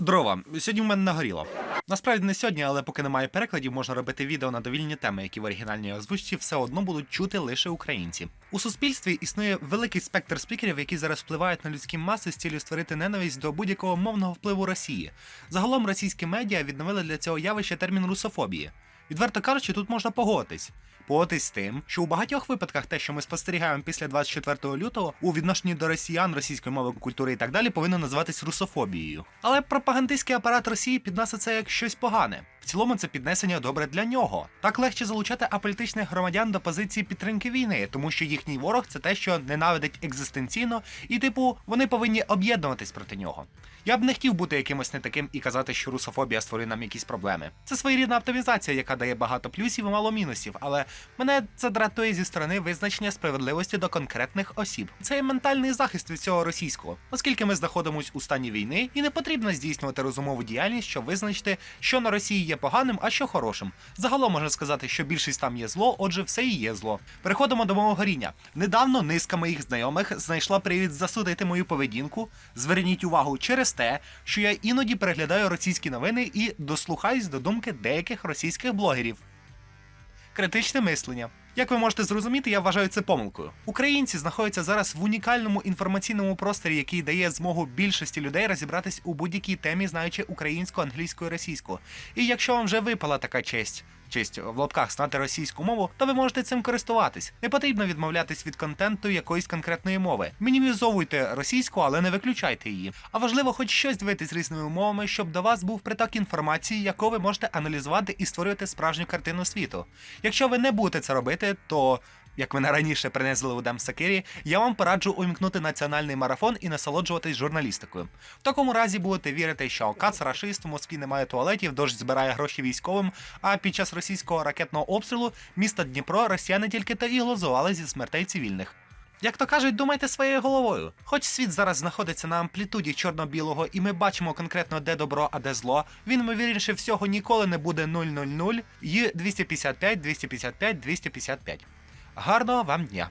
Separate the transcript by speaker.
Speaker 1: Дрова. Сьогодні в мене нагоріло. Насправді не сьогодні, але поки немає перекладів, можна робити відео на довільні теми, які в оригінальній озвучці все одно будуть чути лише українці. У суспільстві існує великий спектр спікерів, які зараз впливають на людські маси з цілею створити ненависть до будь-якого мовного впливу Росії. Загалом російські медіа відновили для цього явища термін русофобії. Відверто кажучи, тут можна погодитись. Погодитись з тим, що у багатьох випадках те, що ми спостерігаємо після 24 лютого, у відношенні до росіян, російської мови, культури і так далі, повинно називатись русофобією. Але пропагандистський апарат Росії піднесе це як щось погане. В цілому це піднесення добре для нього. Так легше залучати аполітичних громадян до позиції підтримки війни, тому що їхній ворог це те, що ненавидить екзистенційно, і типу вони повинні об'єднуватись проти нього. Я б не хотів бути якимось не таким і казати, що русофобія створює нам якісь проблеми. Це своєрідна оптимізація, яка дає багато плюсів і мало мінусів, але мене це дратує зі сторони визначення справедливості до конкретних осіб. Це є ментальний захист від цього російського, оскільки ми знаходимось у стані війни, і не потрібно здійснювати розумову діяльність, щоб визначити, що на Росії є поганим, а що хорошим. Загалом можна сказати, що більшість там є зло, отже, все і є зло. Переходимо до мого горіння. Недавно низка моїх знайомих знайшла привід засудити мою поведінку. Зверніть увагу через те, що я іноді переглядаю російські новини і дослухаюсь до думки деяких російських блогерів. Критичне мислення. Як ви можете зрозуміти, я вважаю це помилкою. Українці знаходяться зараз в унікальному інформаційному просторі, який дає змогу більшості людей розібратись у будь-якій темі, знаючи українську, англійську і російську. І якщо вам вже випала така честь, честь в лапках знати російську мову, то ви можете цим користуватись. Не потрібно відмовлятись від контенту якоїсь конкретної мови. Мінімізовуйте російську, але не виключайте її. А важливо, хоч щось дивитись різними мовами, щоб до вас був приток інформації, яку ви можете аналізувати і створювати справжню картину світу. Якщо ви не будете це робити, то. Як мене раніше принесли у Демсакирі, я вам пораджу увімкнути національний марафон і насолоджуватись журналістикою. В такому разі будете вірити, що кац рашист у Москві немає туалетів, дощ збирає гроші військовим. А під час російського ракетного обстрілу міста Дніпро росіяни тільки та і глузували зі смертей цивільних. Як то кажуть, думайте своєю головою. Хоч світ зараз знаходиться на амплітуді чорно-білого, і ми бачимо конкретно де добро, а де зло, він ймовірніше всього ніколи не буде 000 і 255, 255, 255. Гарного вам дня!